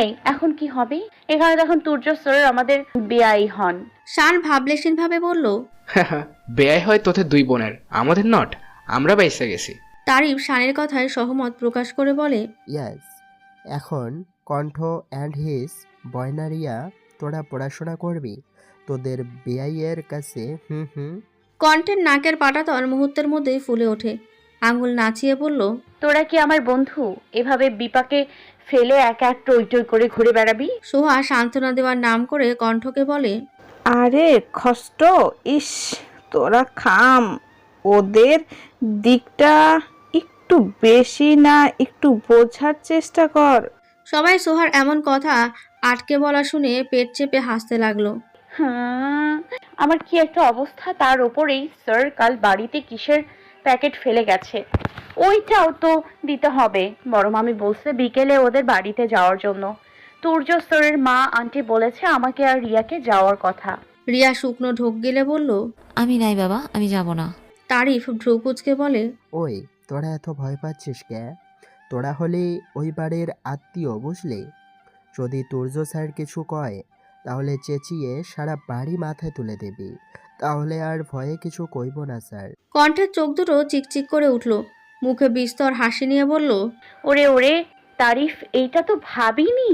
এই এখন কি হবে? এখানে তখন তুর্য স্যার আমাদের বেআই হন। শান ভাবলেশীন ভাবে বলল বেয়াই হয় তোদের দুই বোনের আমাদের নট আমরা বাইসে গেছি। তারিফ শানের কথায় সহমত প্রকাশ করে বলে ইয়াস এখন কণ্ঠ অ্যান্ড হিস বয়নারিয়া তোরা পড়াশোনা করবি তোদের বেআইয়ের কাছে হুম হুম। কণ্ঠের নাকের পাটাতন মুহূর্তের মধ্যেই ফুলে ওঠে। আঙুল নাচিয়ে বলল তোরা কি আমার বন্ধু? এভাবে বিপাকে ফেলে একা এক টই টই করে ঘুরে বেড়াবি? সোহা সান্ত্বনা দেওয়ার নাম করে কণ্ঠকে বলে আরে কষ্ট? ইস তোরা খাম। ওদের দিকটা একটু বেশি না একটু বোঝার চেষ্টা কর। সবাই সোহার এমন কথা আটকে বলা শুনে পেট চেপে হাসতে লাগল। হ্যাঁ আমার কি একটা অবস্থা? তার ওপরেই স্যার কাল বাড়িতে কিসের প্যাকেট ফেলে গেছে। ওইটাও তো দিতে হবে বড় মামি বলছে বিকেলে ওদের বাড়িতে যাওয়ার জন্য। তুর্য স্যারের মা আন্টি বলেছে আমাকে আর রিয়াকে যাওয়ার কথা। রিয়া শুকনো ঢোক গেলে বলল আমি নাই বাবা আমি যাব না। তারিফ ভ্রুকুচকে বলে ওই তোরা এত ভয় পাচ্ছিস কে? তোরা হলে ওই বাড়ির আত্মীয় বুঝলে? যদি তুর্য স্যার কিছু কয় তাহলে চেঁচিয়ে সারা বাড়ি মাথায় তুলে দিবি। তাহলে আর ভয়ে কিছু কইব না স্যার। কণ্ঠের চোখ দুটো চিকচিক করে উঠল। মুখে বিস্তর হাসি নিয়ে বলল ওরে ওরে তারিফ এইটা তো ভাবিনি।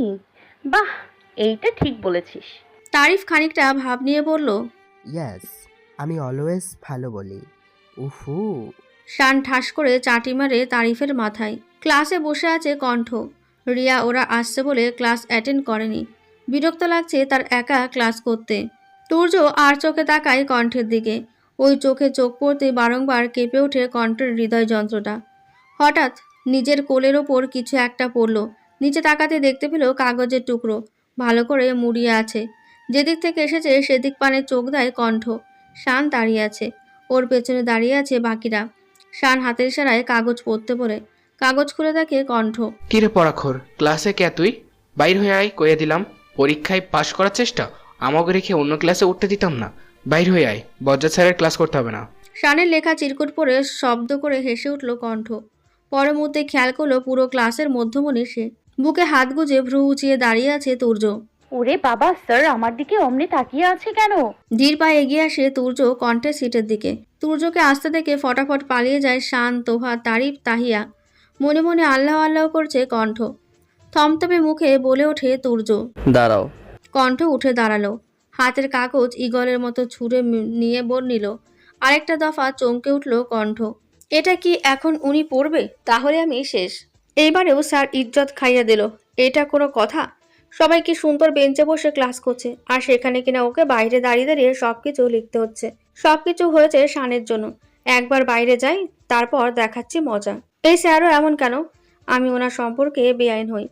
বাহ এইটা ঠিক বলেছিস। তারিফ খানিকটা ভাব নিয়ে বলল ইয়াস আমি অলওয়েজ ভালো বলি। উফু। শান ঠাস করে চাটি মারে তারিফের মাথায়। ক্লাসে বসে আছে কণ্ঠ। রিয়া ওরা আসছে বলে ক্লাস অ্যাটেন্ড করেনি। বিরক্ত লাগছে তার একা ক্লাস করতে। তুর্য আর চোখে তাকায় কণ্ঠের দিকে। ওই চোখে চোখ পড়তে বারংবার কেঁপে ওঠে কণ্ঠের হৃদয় যন্ত্রটা। হঠাৎ নিজের কোলের ওপর কিছু একটা পড়ল। নিচে তাকাতে দেখতে পেল কাগজের টুকরো। ভালো করে মুড়িয়ে আছে। যেদিক থেকে এসেছে সেদিক পানে চোখ দেয় কণ্ঠ। শান দাঁড়িয়ে আছে। ওর পেছনে দাঁড়িয়ে আছে বাকিরা। শান হাতের ইশারায় কাগজ পড়তে বলে। কাগজ খুলে দেখে কণ্ঠ। কিরে পড়াখোর ক্লাসে কে তুই? বাইর হয়ে আয়, কয়ে দিলাম। পরীক্ষায় পাশ করার চেষ্টা? আমাকে রেখে অন্য ক্লাসে উঠতে দিতাম না। বাইর হয়ে আয় বজ্জা স্যারের ক্লাস করতে হবে না। শানের লেখা চিরকুট পরে শব্দ করে হেসে উঠল কণ্ঠ। পরের মুহূর্তে খেয়াল করল পুরো ক্লাসের মধ্যমণি সে। বুকে হাত গুজে ভ্রু উঁচিয়ে দাঁড়িয়ে আছে তুর্য। ওরে বাবা স্যার আমার দিকে অমনি তাকিয়ে আছে কেন? ধীর পায়ে এগিয়ে আসে তুর্য কণ্ঠের সিটের দিকে। তুর্যকে আসতে দেখে ফটাফট পালিয়ে যায় শান তোহা তারিফ তাহিয়া। মনে মনে আল্লাহ আল্লাহ করছে কণ্ঠ। থমথমে মুখে বলে ওঠে তুর্য। দাঁড়াও কণ্ঠ উঠে দাঁড়াল। হাতের কাগজ ইগলের মতো ছুঁড়ে নিয়ে বল নিল। আরেকটা দফা চমকে উঠল কণ্ঠ। এটা কি এখন উনি পড়বে? তাহলে আমি শেষ। এইবারেও স্যার ইজ্জত খাইয়ে দিল। এটা কোনো কথা? সবাই কি সুন্দর বেঞ্চে বসে ক্লাস করছে, আর সেখানে কিনা ওকে বাইরে দাঁড়িয়ে দাঁড়িয়ে সব কিছু লিখতে হচ্ছে। সব কিছু হয়েছে শানের জন্য। একবার বাইরে যাই, তারপর দেখাচ্ছি মজা। এই স্যারও এমন কেন? আমি ওনার সম্পর্কে বেআইন হই।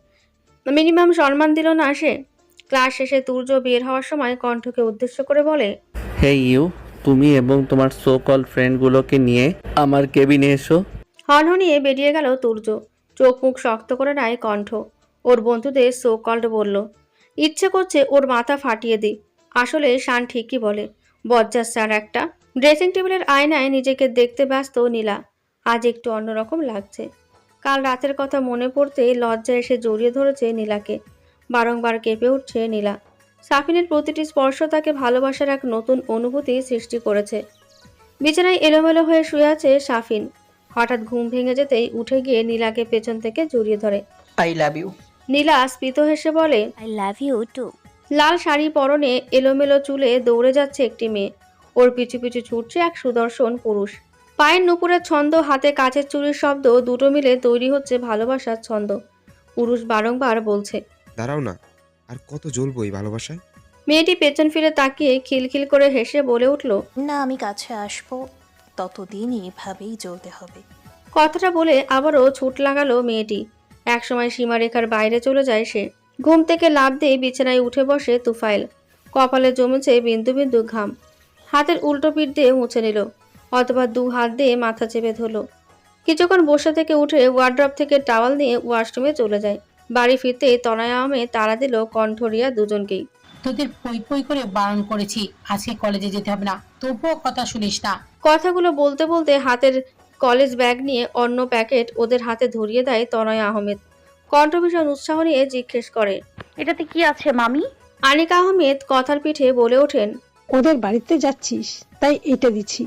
মিনিমাম সম্মান দিল না সে। ক্লাস শেষে তুর্য বের হওয়ার সময় কণ্ঠকে উদ্দেশ্য করে বলে হে ইউ তুমি এবং তোমার সো কল ফ্রেন্ডগুলোকে নিয়ে আমার কেবিনে এসো। হনহনিয়ে বেরিয়ে গেল তুর্য। চোখ মুখ শক্ত করে নেয় কণ্ঠ। ওর বন্ধুদের সো কল্ড বলল ইচ্ছে করছে ওর মাথা ফাটিয়ে দিই আসলে শান ঠিকই বলে বজ্জার স্যার একটা। ড্রেসিং টেবিলের আয়নায় নিজেকে দেখতে ব্যস্ত নীলা। আজ একটু অন্যরকম লাগছে। কাল রাতের কথা মনে পড়তে লজ্জা এসে জড়িয়ে ধরেছে নীলাকে। বারংবার কেঁপে উঠছে নীলা। সাফিনের প্রতিটি স্পর্শ তাকে ভালোবাসার এক নতুন অনুভূতি সৃষ্টি করেছে। বিছানায় এলোমেলো হয়ে শুয়ে আছে সাফিন। হঠাৎ ঘুম ভেঙে যেতেই উঠে গিয়ে নীলাকে পেছন থেকে জড়িয়ে ধরে। আই লাভ ইউ নীলা স্মিত হেসে বলে আই লাভ ইউ টু লাল শাড়ি পরনে এলোমেলো চুলে দৌড়ে যাচ্ছে একটি মেয়ে। ওর পিছু পিছু ছুটছে এক সুদর্শন পুরুষ। পায়ের নুপুরের ছন্দ হাতে কাছের চুরির শব্দ দুটো মিলে তৈরি হচ্ছে ভালোবাসার ছন্দ। পুরুষ বারংবার বলছে দাঁড়াও না আর কত জ্বলবো এই ভালোবাসায়? মেয়েটি পেছন ফিরে তাকিয়ে খিলখিল করে হেসে বলে উঠল না আমি কাছে আসব ততদিন এভাবেই চলতে হবে। কথাটা বলে আবারও ছুট লাগালো মেয়েটি। একসময় সীমারেখার বাইরে চলে যায় সে। ঘুম থেকে লাভ দিয়ে বিছানায় উঠে বসে তুফাইল। কপালে জমেছে বিন্দু বিন্দু ঘাম। হাতের উল্টো পিঠ দিয়ে মুছে নিল অথবা দু হাত দিয়ে মাথা চেপে ধরলো। কিছুক্ষণ বসে থেকে উঠে ওয়ার্ড্রপ থেকে টাওয়াল নিয়ে ওয়াশরুমে চলে যায়। বাড়ি ফিরতে তনয় আহমে তাড়া দিল কণ্ঠরিয়া দুজনকেই। তোদের পই পই করে বারণ করেছি আজকে কলেজে যেতে হবে না তবুও কথা শুনিস না। কথাগুলো বলতে বলতে হাতের কলেজ ব্যাগ নিয়ে অন্য প্যাকেট ওদের হাতে ধরিয়ে দেয় তনয় আহমেদ। কণ্ঠ ভীষণ উৎসাহ নিয়ে জিজ্ঞেস করে এটাতে কি আছে মামি? আনিকা আহমেদ কথার পিঠে বলে ওঠেন ওদের বাড়িতে যাচ্ছিস তাই এটা দিচ্ছি।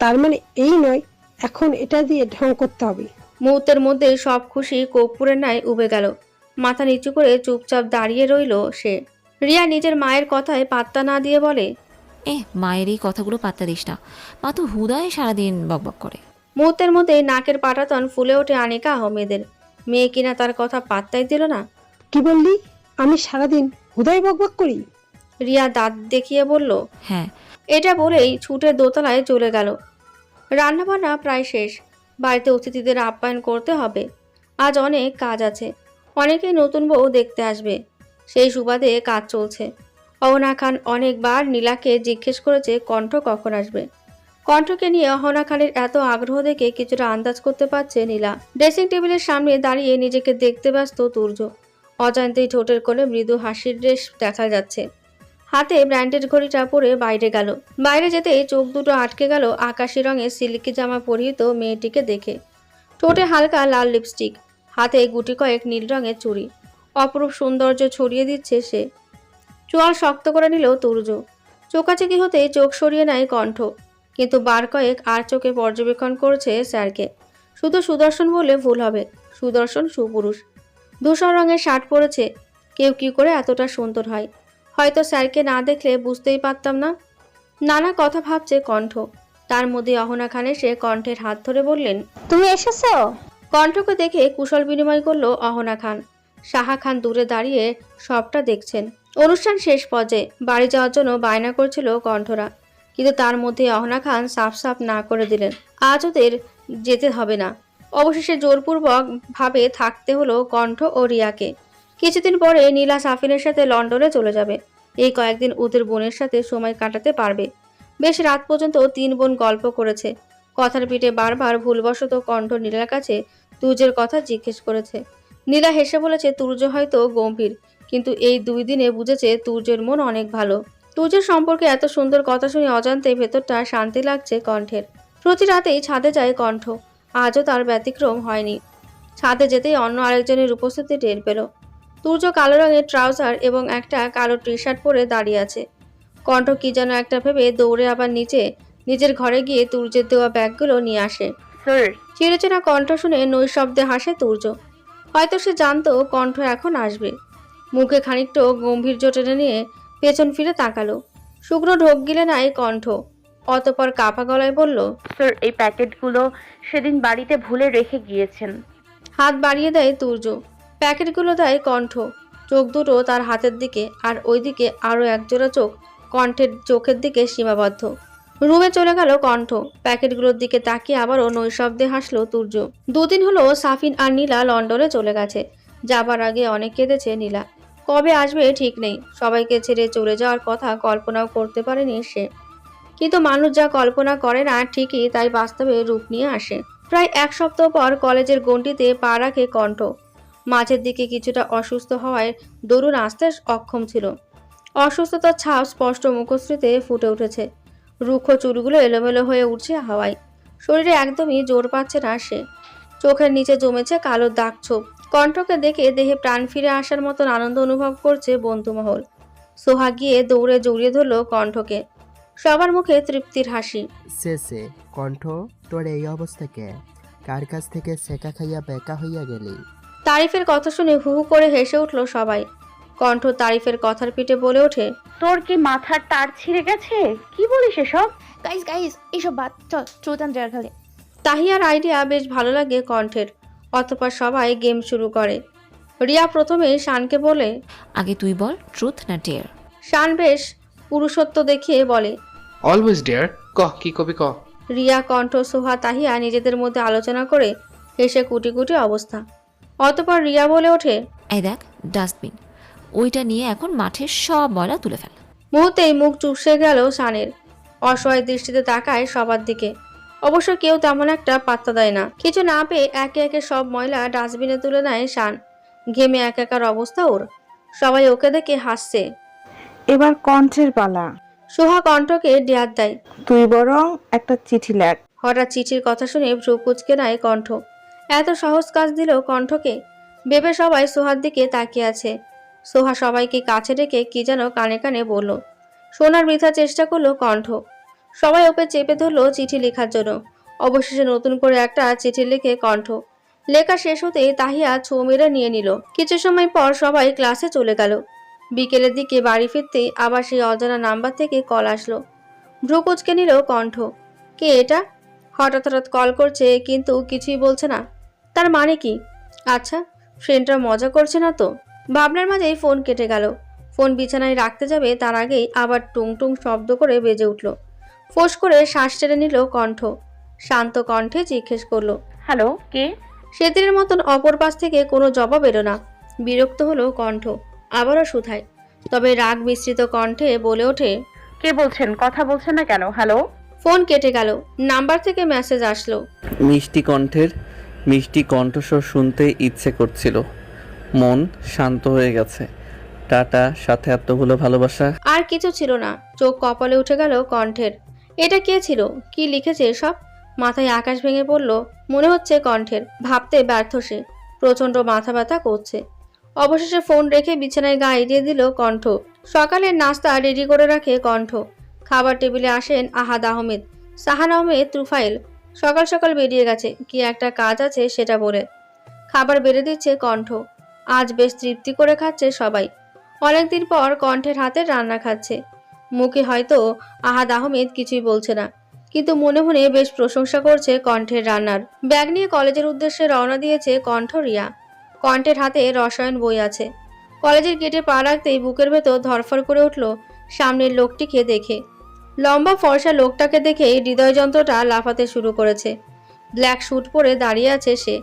তার মানে এই নয় এখন এটা দিয়ে ঢং করতে হবে। মুহূর্তের মধ্যে সব খুশি কর্পূরের ন্যায় উবে গেল। মাথা নিচু করে চুপচাপ দাঁড়িয়ে রইল সে। রিয়া নিজের মায়ের কথায় পাত্তা না দিয়ে বলে এ মায়ের এই কথাগুলো পাত্তা দিস না। মা তো হুদায় সারাদিন বকবক করে। মুহূর্তের মধ্যে নাকের পাটাতন ফুলে ওঠে আনিকা আহমেদের। মেয়ে কিনা তার কথা পাত্তাই দিল না। কি বললি? আমি সারাদিন হুদাই বকবক করি? রিয়া দাঁত দেখিয়ে বলল হ্যাঁ। এটা বলেই ছুটে দোতলায় চলে গেল। রান্নাবান্না প্রায় শেষ। বাড়িতে অতিথিদের আপ্যায়ন করতে হবে। আজ অনেক কাজ আছে। অনেকেই নতুন বউ দেখতে আসবে। সেই সুবাদে কাজ চলছে। অহনা খান অনেকবার নীলাকে জিজ্ঞেস করেছে, কণ্ঠ কখন আসবে? কণ্ঠকে নিয়ে অহনা খানের এত আগ্রহ দেখে কিছুটা আন্দাজ করতে পারছে নীলা। ড্রেসিং টেবিলের সামনে দাঁড়িয়ে নিজেকে দেখতে ব্যস্ত তুর্য। অজান্তেই ঠোঁটের কোণে মৃদু হাসির রেশ দেখা যাচ্ছে। হাতে ব্র্যান্ডেড ঘড়িটা পরে বাইরে গেল। বাইরে যেতেই চোখ দুটো আটকে গেল আকাশি রঙের সিল্কি জামা পরিহিত মেয়েটিকে দেখে। ঠোঁটে হালকা লাল লিপস্টিক। হাতে গুটি কয়েক নীল রঙের চুড়ি। অপরূপ সৌন্দর্য ছড়িয়ে দিচ্ছে সে। চোয়াল শক্ত করে নিল তুর্য চোকাচেকি হতেই চোখ সরিয়ে নেয় কণ্ঠ। কিন্তু বার কয়েক আর চোখে পর্যবেক্ষণ করছে স্যারকে। শুধু সুদর্শন বললে ভুল হবে। সুদর্শন সুপুরুষ। ধূসর রঙের শার্ট পরেছে। কেউ কি করে এতটা সুন্দর হয়? হয়তো স্যারকে না দেখলে বুঝতেই পারতাম না। নানা কথা ভাবছে কণ্ঠ। তার মধ্যে অহনা খান এসে কণ্ঠের হাত ধরে বললেন, তুমি এসেছ? কণ্ঠকে দেখে কুশল বিনিময় করল অহনা খান। সাহা খান দূরে দাঁড়িয়ে সবটা দেখছেন। অনুষ্ঠান শেষ পর্যায়ে বাড়ি যাওয়ার জন্য বায়না করছিল কণ্ঠরা, কিন্তু তার মধ্যে অহনা খান সাফ সাফ না করে দিলেন, আজ ওদের যেতে হবে না। অবশেষে জোরপূর্বক ভাবে থাকতে হলো কণ্ঠ ও রিয়াকে। কিছুদিন পরে নীলা সাফিনের সাথে লন্ডনে চলে যাবে। এই কয়েকদিন ওদের বোনের সাথে সময় কাটাতে পারবে। বেশ রাত পর্যন্ত তিন বোন গল্প করেছে। কথার পিঠে বারবার ভুলবশত কণ্ঠ নীলার কাছে তুর্যের কথা জিজ্ঞেস করেছে। নীলা হেসে বলেছে, তুর্য হয়তো গম্ভীর, কিন্তু এই দুই দিনে বুঝেছে তুর্যের মন অনেক ভালো। তুর্যের সম্পর্কে এত সুন্দর কথা শুনে অজান্তে ভেতরটা শান্তি লাগছে কণ্ঠের। প্রতি রাতেই ছাদে যায় কণ্ঠ। আজও তার ব্যতিক্রম হয়নি। ছাদে যেতেই অন্য আরেকজনের উপস্থিতি টের পেল। তুর্য কালো রঙের ট্রাউজার এবং একটা কালো টি শার্ট পরে দাঁড়িয়ে আছে। কণ্ঠ কি যেন একটা ভেবে দৌড়ে আবার নিচে, নিজের ঘরে গিয়ে তুর্যের দেওয়া ব্যাগগুলো নিয়ে আসে। চিরচেনা কণ্ঠ শুনে নৈশব্দে হাসে তুর্য। হয়তো সে জানতো কণ্ঠ এখন আসবে। মুখে খানিকটা গম্ভীর্য টেনে নিয়ে পেছন ফিরে তাকালো। শুকনো ঢোক গিলে নাই কণ্ঠ। অতপর কাপা গলায় বলল স্যার এই প্যাকেটগুলো সেদিন বাড়িতে ভুলে রেখে গিয়েছেন। হাত বাড়িয়ে দেয় তুর্য। প্যাকেটগুলো দেয় কণ্ঠ। চোখ দুটো তার হাতের দিকে আর ওইদিকে আরও একজোড়া চোখ কণ্ঠের চোখের দিকে সীমাবদ্ধ। রুমে চলে গেল কণ্ঠ। প্যাকেটগুলোর দিকে তাকিয়ে আবারও নৈশব্দে হাসলো তুর্য। দুদিন হলো সাফিন আর নীলা লন্ডনে চলে গেছে। যাবার আগে অনেক কেঁদেছে নীলা। কবে আসবে ঠিক নেই। সবাইকে ছেড়ে চলে যাওয়ার কথা কল্পনাও করতে পারেনি সে। কিন্তু মানুষ যা কল্পনা করে না, ঠিকই তাই বাস্তবে রূপ নিয়ে আসে। প্রায় এক সপ্তাহ পর কলেজের গণ্ডিতে পা রাখে কণ্ঠ। মাঝের দিকে কিছুটা অসুস্থ হওয়ায় দরুন আসতে অক্ষম ছিল। অসুস্থতার ছাপ স্পষ্ট মুখশ্রীতে ফুটে উঠেছে। রুক্ষ চুলগুলো এলোমেলো হয়ে উঠছে হাওয়ায়। শরীরে একদমই জোর পাচ্ছে না সে। চোখের নিচে জমেছে কালো দাগ ছোপ। কণ্ঠকে দেখে দেহে প্রাণ ফিরে আসার মতন আনন্দ অনুভব করছে বন্ধুমহল। সোহা গিয়ে দৌড়ে জড়িয়ে ধরল কণ্ঠকে। সবার মুখে তৃপ্তির হাসি। শেষে কণ্ঠ তোর এই অবস্থা কে? কার কাছ থেকে শেখা খাইয়া বেকা হইয়া গেলি? তারিফের কথা শুনে হু হু করে হেসে উঠল সবাই। কণ্ঠ তারিফের কথার পিঠে বলে ওঠে তোর কি মাথার তার ছিঁড়ে গেছে? কি বলিস এসব? গাইস গাইস এইসব বাদ চল ট্রুথ অ্যান্ড ডেয়ার খেলে। তাহিয়ার আইডিয়া বেশ ভালো লাগে কণ্ঠের অতপর সবাই গেম শুরু করে। রিয়া প্রথমে শানকে বলে আগে তুই বল ট্রুথ না ডেয়ার শান বেশ পুরুষত্ব দেখিয়ে বলে অলওয়েজ ডিয়ার ক কি কবি ক? রিয়া কণ্ঠ সোহা তাহিয়া নিজেদের মধ্যে আলোচনা করে হেসে কুটি কুটি অবস্থা। অতপর রিয়া বলে ওঠে এই দেখ ডাস্টবিন ওইটা নিয়ে এখন মাঠের সব ময়লা তুলে ফেল। মুহূর্তেই মুখ চুপসে গেল শানের অসহায় দৃষ্টিতে তাকায় সবার দিকে। অবশ্য কেউ তেমন একটা পাত্তা দেয় না। কিছু না পেয়ে একে একে সব ময়লা ডাস্টবিনে তুলে নেয় শান। ঘেমে একাকার অবস্থা ওর। সবাই ওকে দেখে হাসছে। এবার কণ্ঠের পালা। সোহা কণ্ঠকে ডেয়ার দেয়। তুই বরং একটা চিঠি লেখ। হঠাৎ চিঠির কথা শুনে ভ্রু কুচকে নেয় কণ্ঠ। এত সহজ কাজ দিল কণ্ঠকে। ভেবে সবাই সোহার দিকে তাকিয়ে আছে। সোহা সবাইকে কাছে ডেকে কি যেন কানে কানে বলল। শোনার বৃথা চেষ্টা করল কণ্ঠ। সবাই ওকে চেপে ধরলো চিঠি লেখার জন্য। অবশেষে নতুন করে একটা চিঠি লিখে কণ্ঠ। লেখা শেষ হতেই তাহিয়া ছো মেরে নিয়ে নিল। কিছু সময় পর সবাই ক্লাসে চলে গেল। বিকেলের দিকে বাড়ি ফিরতেই আবার সেই অজানা নাম্বার থেকে কল আসলো। ভ্রু কুচকে নিল কণ্ঠ। কে এটা? হঠাৎ হঠাৎ কল করছে, কিন্তু কিছুই বলছে না। তার মানে কি? আচ্ছা ফ্রেন্ডরা মজা করছে না তো? ভাবনার মাঝেই ফোন কেটে গেল। ফোন বিছানায় রাখতে যাবে তার আগেই আবার টুং টুং শব্দ করে বেজে উঠল। ফোঁস করে শ্বাস টেনে নিল কণ্ঠ। শান্ত কণ্ঠে জিজ্ঞেস করল হ্যালো কে? সেদিনের মতন অপর পাশ থেকে কোনো জবাব এলো না। বিরক্ত হলো কণ্ঠ আবারও শুধায়। তবে রাগ মিশ্রিত কণ্ঠে বলে ওঠে কে বলছেন? কথা বলছেন না কেন? হ্যালো? ফোন কেটে গেল নাম্বার থেকে মেসেজ আসলো। মিষ্টি কণ্ঠের মিষ্টি কণ্ঠস্বর শুনতে ইচ্ছে করছিল। মন শান্ত হয়ে গেছে। টাটা, সাথে এতগুলো ভালোবাসা। আর কিছু ছিল না। চোখ কপালে উঠে গেল কণ্ঠের। এটা কে ছিল? কি লিখেছে সব মাথায় আকাশ ভেঙে পড়ল, মনে হচ্ছে কণ্ঠের। ভাবতে ব্যর্থ সে। প্রচণ্ড মাথা ব্যথা করছে। অবশেষে ফোন রেখে বিছানায় গা এড়িয়ে দিল কণ্ঠ। সকালের নাস্তা রেডি করে রাখে কণ্ঠ। খাবার টেবিলে আসেন আহাদ আহমেদ, সাহান আহমেদ তুফাইল। সকাল সকাল বেরিয়ে গেছে। কি একটা কাজ আছে সেটা বলে। খাবার বেড়ে দিচ্ছে কণ্ঠ। আজ বেশ তৃপ্তি করে খাচ্ছে সবাই। অনেকদিন পর কণ্ঠের হাতে রান্না খাচ্ছে। মুখে হয়তো আহাদ আহমেদ কিছুই বলছে না, কিন্তু মনে মনে বেশ প্রশংসা করছে কণ্ঠের রান্নার। ব্যাগ নিয়ে কলেজের উদ্দেশ্যে রওনা দিয়েছে কণ্ঠ রিয়া। কণ্ঠের হাতে রসায়ন বই আছে। কলেজের গেটে পা রাখতেই বুকের ভেতর ধরফর করে উঠল সামনের লোকটিকে দেখে। লম্বা ফর্সা লোকটাকে দেখে হৃদয় যন্ত্রটা লাফাতে শুরু করেছে। ব্ল্যাক স্যুট পরে দাঁড়িয়ে আছে সে।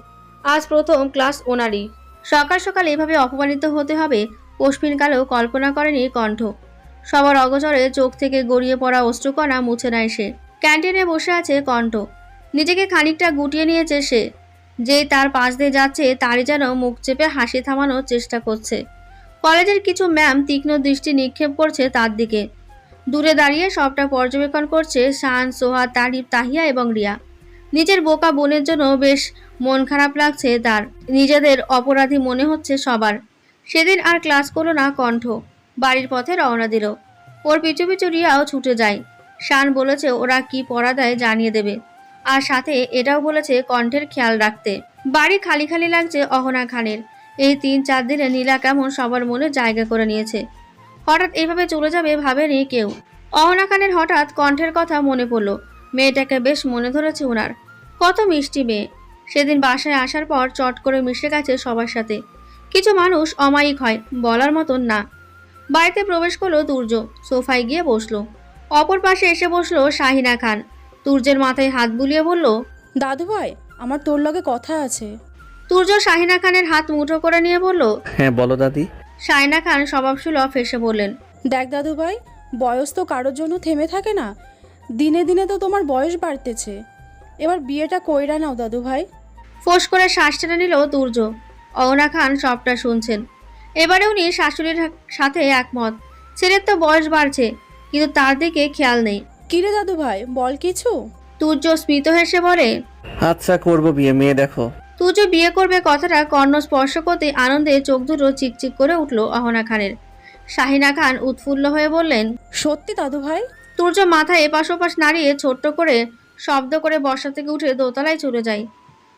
আজ প্রথম ক্লাস ওনারই। সকাল সকাল এভাবে অপমানিত হতে হবে? কালেও কল্পনা করেনি কণ্ঠ। সবার অগচরে চোখ থেকে গড়িয়ে পড়া অশ্রুকণা মুছে নেয় সে। ক্যান্টিনে বসে আছে কণ্ঠ। নিজেকে খানিকটা গুটিয়ে নিয়েছে সে। যে তার পাশ দিয়ে যাচ্ছে, তারই যেন মুখ চেপে হাসি থামানোর চেষ্টা করছে। কলেজের কিছু ম্যাম তীক্ষ্ণ দৃষ্টি নিক্ষেপ করছে তার দিকে। দূরে দাঁড়িয়ে সবটা পর্যবেক্ষণ করছে শান, সোহা, তারিফ, তাহিয়া এবং রিয়া। নিজের বোকা বোনের জন্য বেশ মন খারাপ লাগছে তার। নিজেদের অপরাধী মনে হচ্ছে সবার। সেদিন আর ক্লাস করল না কণ্ঠ। বাড়ির পথে রওনা দিল। ওর পিছু পিছু রিয়াও ছুটে যায়। শান বলেছে ওরা কি পড়া দেয় জানিয়ে দেবে। আর সাথে এটাও বলেছে কণ্ঠের খেয়াল রাখতে। বাড়ি খালি খালি লাগছে অহনা খানের। এই তিন চার দিনে নীলা কেমন সবার মনে জায়গা করে নিয়েছে। হঠাৎ এভাবে চলে যাবে ভাবেনি কেউ। অহনা খানের হঠাৎ কণ্ঠের কথা মনে পড়ল। মেয়েটাকে বেশ মনে ধরেছে ওনার। কত মিষ্টি মেয়ে। সেদিন বাসায় আসার পর চট করে মিশে গেছে সবার সাথে। কিছু মানুষ অমায়িক হয় বলার মতন না। বাড়িতে প্রবেশ করল তুর্য সোফায় গিয়ে বসল। অপর পাশে এসে বসল শাহিনা খান। তুর্যের মাথায় হাত বুলিয়ে বলল দাদু ভাই আমার তোর লগে কথা আছে। তুর্য শাহিনা খানের হাত মুঠো করে নিয়ে বলল হ্যাঁ বলো দাদি। শাহিনা খান স্বভাবসুলভ এসে বললেন দেখ দাদু ভাই বয়স তো কারোর জন্য থেমে থাকে না। দিনে দিনে তো তোমার বয়স বাড়তেছে। এবার বিয়েটা কইরা নাও দাদু ভাই ফোঁস করে শ্বাস টেনে নিল তুর্য অহনা খান সবটা শুনছেন। এবারে উনি শাশুড়ির সাথে একমত। ছেলের তো বয়স বাড়ছে কিন্তু তার দিকে খেয়াল নেই। কিরে দাদু ভাই বল কিছু? তুর্য স্মিত হেসে বলে আচ্ছা করব বিয়ে মেয়ে দেখো। তুর্য বিয়ে করবে কথাটা কর্ণ স্পর্শ করতে আনন্দে চোখ দুটো চিকচিক করে উঠল অহনা খানের। শাহিনা খান উৎফুল্ল হয়ে বললেন সত্যি দাদু ভাই? তুর্য মাথা এপাশ ওপাশ নাড়িয়ে ছোট্ট করে শব্দ করে বর্ষা থেকে উঠে দোতলায় চলে যায়।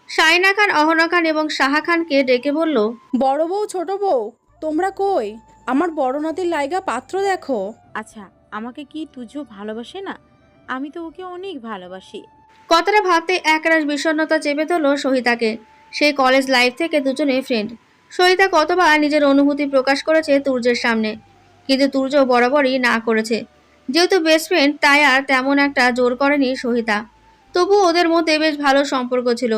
শাহিনা খান অহনা খান এবং শাহা খানকে ডেকে বলল বড় বউ ছোট বউ তোমরা কই? আমার বড় নাতির লাইগা পাত্র দেখো। আচ্ছা আমাকে কি তুজো ভালোবাসে না? আমি তো ওকে অনেক ভালোবাসি। কথাটা ভাবতে একরাশ বিষণ্ণতা চেপে ধরল সহিতাকে। সেই কলেজ লাইফ থেকে দুজনে ফ্রেন্ড সহিতা কতবার নিজের অনুভূতি প্রকাশ করেছে তুর্যের সামনে। কিন্তু তুর্য বরাবরই না করেছে। যেহেতু বেস্ট ফ্রেন্ড তাই আর তেমন একটা জোর করেনি সহিতা। তবু ওদের মধ্যে বেশ ভালো সম্পর্ক ছিল।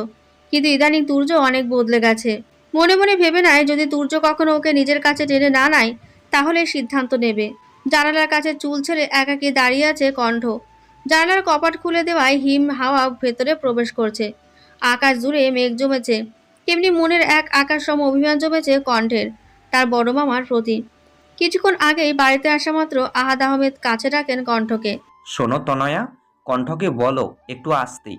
কিন্তু ইদানিং তুর্য অনেক বদলে গেছে। মনে মনে ভেবে নেয়, যদি তুর্য কখনো ওকে নিজের কাছে টেনে না নেয়, তাহলে সিদ্ধান্ত নেবে। জানালার কাছে চুল ছেড়ে একাকি দাঁড়িয়ে আছে কণ্ঠ। জানালার কপাট খুলে দেওয়ায় হিম হাওয়া ভেতরে প্রবেশ করছে। আকাশ জুড়ে মেঘ জমেছে। তেমনি মনের এক আকাশ সম অভিমান জমেছে কণ্ঠের, তার বড় মামার প্রতি। কিছুক্ষণ আগেই বাড়িতে আসা মাত্র আহাদ আহমেদ কাছে ডাকেন কণ্ঠকে। শোনো তনয়া, কণ্ঠকে বলো, একটু আসতে